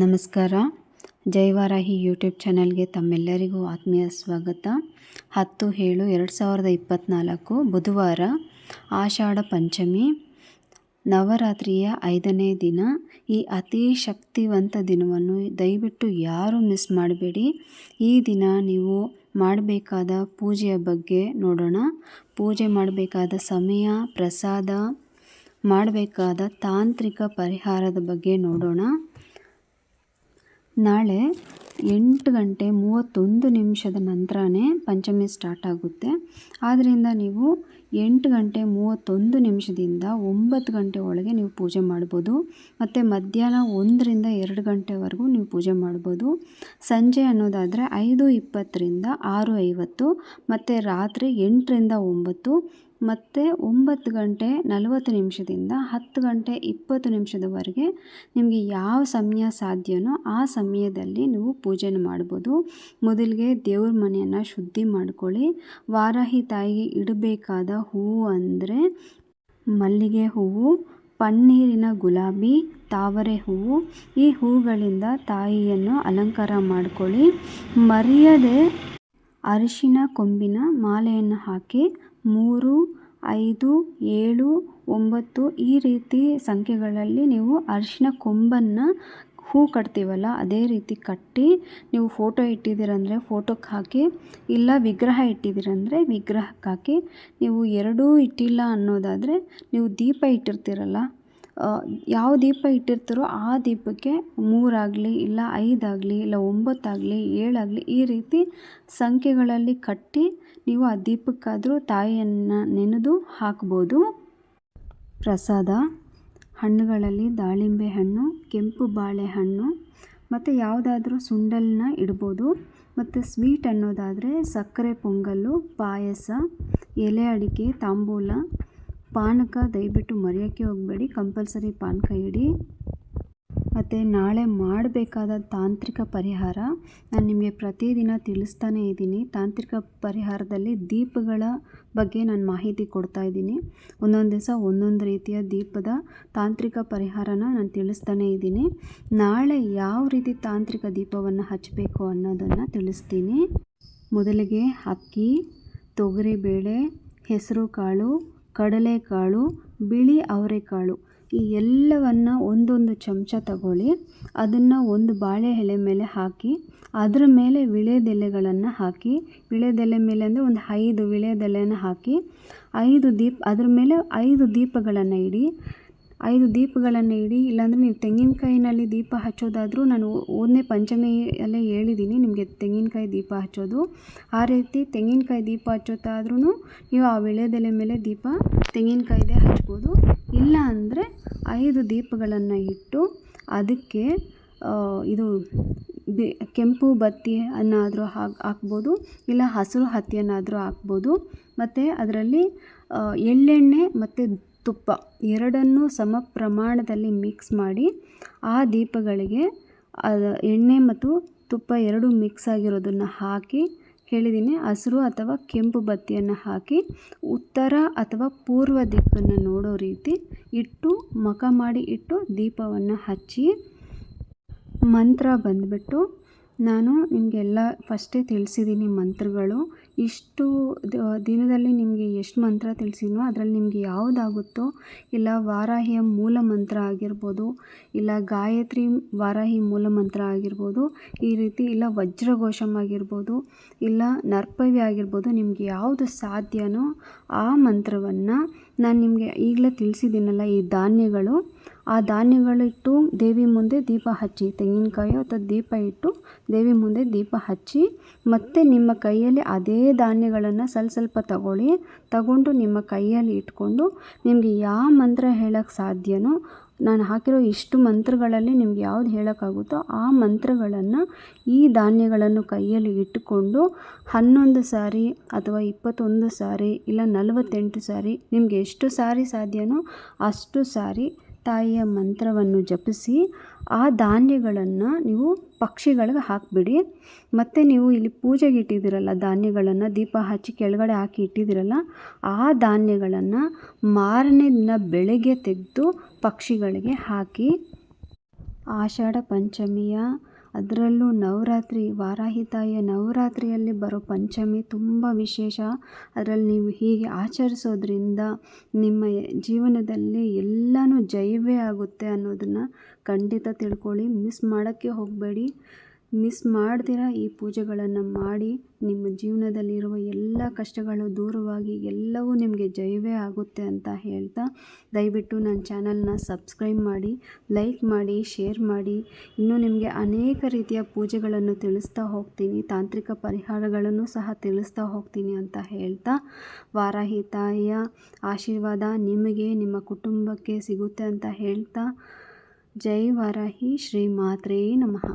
ನಮಸ್ಕಾರ. ಜೈವಾರಾಹಿ ಯೂಟ್ಯೂಬ್ ಚಾನಲ್ಗೆ ತಮ್ಮೆಲ್ಲರಿಗೂ ಆತ್ಮೀಯ ಸ್ವಾಗತ. ಹತ್ತು ಏಳು ಎರಡು ಸಾವಿರದ ಇಪ್ಪತ್ತ್ನಾಲ್ಕು ಬುಧವಾರ ಆಷಾಢ ಪಂಚಮಿ, ನವರಾತ್ರಿಯ ಐದನೇ ದಿನ. ಈ ಅತಿ ಶಕ್ತಿವಂತ ದಿನವನ್ನು ದಯವಿಟ್ಟು ಯಾರೂ ಮಿಸ್ ಮಾಡಬೇಡಿ. ಈ ದಿನ ನೀವು ಮಾಡಬೇಕಾದ ಪೂಜೆಯ ಬಗ್ಗೆ ನೋಡೋಣ. ಪೂಜೆ ಮಾಡಬೇಕಾದ ಸಮಯ, ಪ್ರಸಾದ, ಮಾಡಬೇಕಾದ ತಾಂತ್ರಿಕ ಪರಿಹಾರದ ಬಗ್ಗೆ ನೋಡೋಣ. ನಾಳೆ ಎಂಟು ಗಂಟೆ ಮೂವತ್ತೊಂದು ನಿಮಿಷದ ನಂತರನೇ ಪಂಚಮಿ ಸ್ಟಾರ್ಟ್ ಆಗುತ್ತೆ. ಆದ್ದರಿಂದ ನೀವು ಎಂಟು ಗಂಟೆ ಮೂವತ್ತೊಂದು ನಿಮಿಷದಿಂದ ಒಂಬತ್ತು ಗಂಟೆ ಒಳಗೆ ನೀವು ಪೂಜೆ ಮಾಡ್ಬೋದು. ಮತ್ತು ಮಧ್ಯಾಹ್ನ ಒಂದರಿಂದ ಎರಡು ಗಂಟೆವರೆಗೂ ನೀವು ಪೂಜೆ ಮಾಡ್ಬೋದು. ಸಂಜೆ ಅನ್ನೋದಾದರೆ ಐದು ಇಪ್ಪತ್ತರಿಂದ ಆರು ಐವತ್ತು, ಮತ್ತು ರಾತ್ರಿ ಎಂಟರಿಂದ ಒಂಬತ್ತು ಮತ್ತು ಒಂಬತ್ತು ಗಂಟೆ ನಲವತ್ತು ನಿಮಿಷದಿಂದ ಹತ್ತು ಗಂಟೆ ಇಪ್ಪತ್ತು ನಿಮಿಷದವರೆಗೆ ನಿಮಗೆ ಯಾವ ಸಮಯ ಸಾಧ್ಯವೋ ಆ ಸಮಯದಲ್ಲಿ ನೀವು ಪೂಜೆನ ಮಾಡ್ಬೋದು. ಮೊದಲಿಗೆ ದೇವ್ರ ಮನೆಯನ್ನು ಶುದ್ಧಿ ಮಾಡ್ಕೊಳ್ಳಿ. ವಾರಾಹಿ ತಾಯಿಗೆ ಇಡಬೇಕಾದ ಹೂವು ಅಂದರೆ ಮಲ್ಲಿಗೆ ಹೂವು, ಪನ್ನೀರಿನ ಗುಲಾಬಿ, ತಾವರೆ ಹೂವು. ಈ ಹೂಗಳಿಂದ ತಾಯಿಯನ್ನು ಅಲಂಕಾರ ಮಾಡಿಕೊಳ್ಳಿ. ಮರೆಯದೆ ಅರಿಶಿನ, ಕೊಂಬಿನ ಮಾಲೆಯನ್ನು ಹಾಕಿ ಮೂರು, ಐದು, ಏಳು, ಒಂಬತ್ತು ಈ ರೀತಿ ಸಂಖ್ಯೆಗಳಲ್ಲಿ ನೀವು ಅರಿಶಿನ ಕೊಂಬನ್ನು ಹೂ ಕಟ್ತೀವಲ್ಲ, ಅದೇ ರೀತಿ ಕಟ್ಟಿ ನೀವು ಫೋಟೋ ಇಟ್ಟಿದ್ದೀರಂದರೆ ಫೋಟೋಕ್ಕೆ ಹಾಕಿ, ಇಲ್ಲ ವಿಗ್ರಹ ಇಟ್ಟಿದ್ದೀರಂದರೆ ವಿಗ್ರಹಕ್ಕೆ ಹಾಕಿ ನೀವು ಎರಡೂ ಇಟ್ಟಿಲ್ಲ ಅನ್ನೋದಾದರೆ ನೀವು ದೀಪ ಇಟ್ಟಿರ್ತೀರಲ್ಲ ಯಾವ ದೀಪ ಇಟ್ಟಿರ್ತಾರೋ ಆ ದೀಪಕ್ಕೆ ಮೂರಾಗಲಿ, ಇಲ್ಲ ಐದಾಗಲಿ, ಇಲ್ಲ ಒಂಬತ್ತಾಗಲಿ, ಏಳಾಗಲಿ ಈ ರೀತಿ ಸಂಖ್ಯೆಗಳಲ್ಲಿ ಕಟ್ಟಿ ನೀವು ಆ ದೀಪಕ್ಕಾದರೂ ತಾಯಿಯನ್ನು ನೆನೆದು ಹಾಕ್ಬೋದು. ಪ್ರಸಾದ, ಹಣ್ಣುಗಳಲ್ಲಿ ದಾಳಿಂಬೆ ಹಣ್ಣು, ಕೆಂಪು ಬಾಳೆಹಣ್ಣು ಮತ್ತು ಯಾವುದಾದ್ರೂ ಸುಂಡಲನ್ನ ಇಡ್ಬೋದು. ಮತ್ತು ಸ್ವೀಟ್ ಅನ್ನೋದಾದರೆ ಸಕ್ಕರೆ, ಪೊಂಗಲ್ಲು, ಪಾಯಸ, ಎಲೆ ಅಡಿಕೆ, ತಾಂಬೂಲ ಪಾನಕ, ದಯವಿಟ್ಟು ಮರೆಯೋಕ್ಕೆ ಹೋಗಬೇಡಿ. ಕಂಪಲ್ಸರಿ ಪಾನಕ ಇಡಿ. ಮತ್ತು ನಾಳೆ ಮಾಡಬೇಕಾದ ತಾಂತ್ರಿಕ ಪರಿಹಾರ, ನಾನು ನಿಮಗೆ ಪ್ರತಿದಿನ ತಿಳಿಸ್ತಾನೇ ಇದ್ದೀನಿ. ತಾಂತ್ರಿಕ ಪರಿಹಾರದಲ್ಲಿ ದೀಪಗಳ ಬಗ್ಗೆ ನಾನು ಮಾಹಿತಿ ಕೊಡ್ತಾ ಇದ್ದೀನಿ. ಒಂದೊಂದು ದಿವಸ ಒಂದೊಂದು ರೀತಿಯ ದೀಪದ ತಾಂತ್ರಿಕ ಪರಿಹಾರನ ನಾನು ತಿಳಿಸ್ತಾನೇ ಇದ್ದೀನಿ. ನಾಳೆ ಯಾವ ರೀತಿ ತಾಂತ್ರಿಕ ದೀಪವನ್ನು ಹಚ್ಚಬೇಕು ಅನ್ನೋದನ್ನು ತಿಳಿಸ್ತೀನಿ. ಮೊದಲಿಗೆ ಅಕ್ಕಿ, ತೊಗರಿಬೇಳೆ ಹೆಸರು ಕಾಳು ಕಡಲೆಕಾಳು, ಬಿಳಿ ಅವರೆಕಾಳು ಈ ಎಲ್ಲವನ್ನು ಒಂದೊಂದು ಚಮಚ ತಗೊಳ್ಳಿ. ಅದನ್ನು ಒಂದು ಬಾಳೆ ಎಲೆ ಮೇಲೆ ಹಾಕಿ, ಅದರ ಮೇಲೆ ವೀಳ್ಯದೆಲೆಗಳನ್ನು ಹಾಕಿ ವೀಳ್ಯದೆಲೆ ಮೇಲೆ ಅಂದರೆ ಒಂದು ಐದು ವೀಳ್ಯದೆಲೆನ ಹಾಕಿ, ಐದು ದೀಪ, ಅದ್ರ ಮೇಲೆ ಐದು ದೀಪಗಳನ್ನು ಇಡಿ. ಐದು ದೀಪಗಳನ್ನು ಇಡಿ, ಇಲ್ಲಾಂದರೆ ನೀವು ತೆಂಗಿನಕಾಯಿನಲ್ಲಿ ದೀಪ ಹಚ್ಚೋದಾದರೂ ನಾನು ಒಂದನೇ ಪಂಚಮಿಯಲ್ಲೇ ಹೇಳಿದ್ದೀನಿ ನಿಮಗೆ ತೆಂಗಿನಕಾಯಿ ದೀಪ ಹಚ್ಚೋದು. ಆ ರೀತಿ ತೆಂಗಿನಕಾಯಿ ದೀಪ ಹಚ್ಚೋದಾದ್ರೂ ನೀವು ಆ ವೀಳ್ಯದೆಲೆ ಮೇಲೆ ದೀಪ ತೆಂಗಿನಕಾಯ್ದೆ ಹಚ್ಬೋದು. ಇಲ್ಲ ಅಂದರೆ ಐದು ದೀಪಗಳನ್ನು ಇಟ್ಟು ಅದಕ್ಕೆ ಇದು ಬಿ, ಕೆಂಪು ಬತ್ತಿಯನ್ನಾದರೂ ಹಾಕಿ, ಹಾಕ್ಬೋದು, ಇಲ್ಲ ಹಸಿರು ಹತ್ತಿಯನ್ನಾದರೂ ಹಾಕ್ಬೋದು. ಮತ್ತು ಅದರಲ್ಲಿ ಎಳ್ಳೆಣ್ಣೆ ಮತ್ತು ತುಪ್ಪ ಎರಡನ್ನೂ ಸಮ ಪ್ರಮಾಣದಲ್ಲಿ ಮಿಕ್ಸ್ ಮಾಡಿ ಆ ದೀಪಗಳಿಗೆ ಎಣ್ಣೆ ಮತ್ತು ತುಪ್ಪ ಎರಡೂ ಮಿಕ್ಸ್ ಆಗಿರೋದನ್ನು ಹಾಕಿ ಹೇಳಿದ್ದೀನಿ ಹಸಿರು ಅಥವಾ ಕೆಂಪು ಬತ್ತಿಯನ್ನು ಹಾಕಿ, ಉತ್ತರ ಅಥವಾ ಪೂರ್ವ ದಿಕ್ಕನ್ನು ನೋಡೋ ರೀತಿ ಇಟ್ಟು ಮಖ ಮಾಡಿ ಇಟ್ಟು ದೀಪವನ್ನು ಹಚ್ಚಿ, ಮಂತ್ರ ಬಂದುಬಿಟ್ಟು ನಾನು ನಿಮಗೆಲ್ಲ ಫಸ್ಟೇ ತಿಳಿಸಿದ್ದೀನಿ ಮಂತ್ರಗಳು. ಇಷ್ಟು ದಿನದಲ್ಲಿ ನಿಮಗೆ ಎಷ್ಟು ಮಂತ್ರ ತಿಳಿಸಿದ್ನೋ ಅದರಲ್ಲಿ ನಿಮಗೆ ಯಾವುದಾಗುತ್ತೋ, ಇಲ್ಲ ವಾರಾಹಿಯ ಮೂಲ ಮಂತ್ರ ಆಗಿರ್ಬೋದು, ಇಲ್ಲ ಗಾಯತ್ರಿ ವಾರಾಹಿ ಮೂಲ ಮಂತ್ರ ಆಗಿರ್ಬೋದು, ಈ ರೀತಿ ಇಲ್ಲ ವಜ್ರಘೋಷಮ್ ಆಗಿರ್ಬೋದು, ಇಲ್ಲ ನರ್ಪವಿ ಆಗಿರ್ಬೋದು, ನಿಮಗೆ ಯಾವುದು ಸಾಧ್ಯನೋ ಆ ಮಂತ್ರವನ್ನು ನಾನು ನಿಮಗೆ ಈಗಲೇ ತಿಳಿಸಿದ್ದೀನಲ್ಲ ಈ ಧಾನ್ಯಗಳು. ಆ ಧಾನ್ಯಗಳಿಟ್ಟು ದೇವಿ ಮುಂದೆ ದೀಪ ಹಚ್ಚಿ, ತೆಂಗಿನಕಾಯಿ ಅಥವಾ ದೀಪ ಇಟ್ಟು ದೇವಿ ಮುಂದೆ ದೀಪ ಹಚ್ಚಿ, ಮತ್ತೆ ನಿಮ್ಮ ಕೈಯಲ್ಲಿ ಅದೇ ಧಾನ್ಯಗಳನ್ನು ಸ್ವಲ್ಪ ಸ್ವಲ್ಪ ತಗೊಳ್ಳಿ, ತಗೊಂಡು ನಿಮ್ಮ ಕೈಯಲ್ಲಿ ಇಟ್ಕೊಂಡು ನಿಮಗೆ ಯಾವ ಮಂತ್ರ ಹೇಳೋಕ್ಕೆ ಸಾಧ್ಯನೋ, ನಾನು ಹಾಕಿರೋ ಇಷ್ಟು ಮಂತ್ರಗಳಲ್ಲಿ ನಿಮ್ಗೆ ಯಾವ್ದು ಹೇಳೋಕ್ಕಾಗುತ್ತೋ ಆ ಮಂತ್ರಗಳನ್ನು ಈ ಧಾನ್ಯಗಳನ್ನು ಕೈಯಲ್ಲಿ ಇಟ್ಟುಕೊಂಡು ಹನ್ನೊಂದು ಸಾರಿ ಅಥವಾ ಇಪ್ಪತ್ತೊಂದು ಸಾರಿ ಇಲ್ಲ ನಲವತ್ತೆಂಟು ಸಾರಿ ನಿಮಗೆ ಎಷ್ಟು ಸಾರಿ ಸಾಧ್ಯನೋ ಅಷ್ಟು ಸಾರಿ ತಾಯಿಯ ಮಂತ್ರವನ್ನು ಜಪಿಸಿ ಆ ಧಾನ್ಯಗಳನ್ನು ನೀವು ಪಕ್ಷಿಗಳಿಗೆ ಹಾಕಿಬಿಡಿ. ಮತ್ತು ನೀವು ಇಲ್ಲಿ ಪೂಜೆಗೆ ಇಟ್ಟಿದ್ದೀರಲ್ಲ ಧಾನ್ಯಗಳನ್ನು, ದೀಪ ಹಚ್ಚಿ ಕೆಳಗಡೆ ಹಾಕಿ ಇಟ್ಟಿದ್ದೀರಲ್ಲ, ಆ ಧಾನ್ಯಗಳನ್ನು ಮಾರನೇ ದಿನ ಬೆಳಗ್ಗೆ ತೆಗೆದು ಪಕ್ಷಿಗಳಿಗೆ ಹಾಕಿ. ಆಷಾಢ ಪಂಚಮಿಯ ಅದರಲ್ಲೂ ನವರಾತ್ರಿ ವಾರಾಹಿ ತಾಯಿಯ ನವರಾತ್ರಿಯಲ್ಲಿ ಬರೋ ಪಂಚಮಿ ತುಂಬ ವಿಶೇಷ. ಅದರಲ್ಲಿ ನೀವು ಹೀಗೆ ಆಚರಿಸೋದ್ರಿಂದ ನಿಮ್ಮ ಜೀವನದಲ್ಲಿ ಎಲ್ಲನೂ ಜಯವೇ ಆಗುತ್ತೆ ಅನ್ನೋದನ್ನು ಖಂಡಿತ ತಿಳ್ಕೊಳ್ಳಿ. ಮಿಸ್ ಮಾಡೋಕ್ಕೆ ಹೋಗಬೇಡಿ. ಮಿಸ್ ಮಾಡ್ದಿರ ಈ ಪೂಜೆಗಳನ್ನು ಮಾಡಿ ನಿಮ್ಮ ಜೀವನದಲ್ಲಿರುವ ಎಲ್ಲ ಕಷ್ಟಗಳು ದೂರವಾಗಿ ಎಲ್ಲವೂ ನಿಮಗೆ ಜಯವೇ ಆಗುತ್ತೆ ಅಂತ ಹೇಳ್ತಾ, ದಯವಿಟ್ಟು ನನ್ನ ಚಾನಲ್ನ ಸಬ್ಸ್ಕ್ರೈಬ್ ಮಾಡಿ, ಲೈಕ್ ಮಾಡಿ, ಶೇರ್ ಮಾಡಿ. ಇನ್ನೂ ನಿಮಗೆ ಅನೇಕ ರೀತಿಯ ಪೂಜೆಗಳನ್ನು ತಿಳಿಸ್ತಾ ಹೋಗ್ತೀನಿ, ತಾಂತ್ರಿಕ ಪರಿಹಾರಗಳನ್ನು ಸಹ ತಿಳಿಸ್ತಾ ಹೋಗ್ತೀನಿ ಅಂತ ಹೇಳ್ತಾ ವಾರಾಹಿ ತಾಯಿಯ ಆಶೀರ್ವಾದ ನಿಮಗೆ, ನಿಮ್ಮ ಕುಟುಂಬಕ್ಕೆ ಸಿಗುತ್ತೆ ಅಂತ ಹೇಳ್ತಾ, ಜೈ ವಾರಾಹಿ, ಶ್ರೀ ಮಾತ್ರೇ ನಮಃ.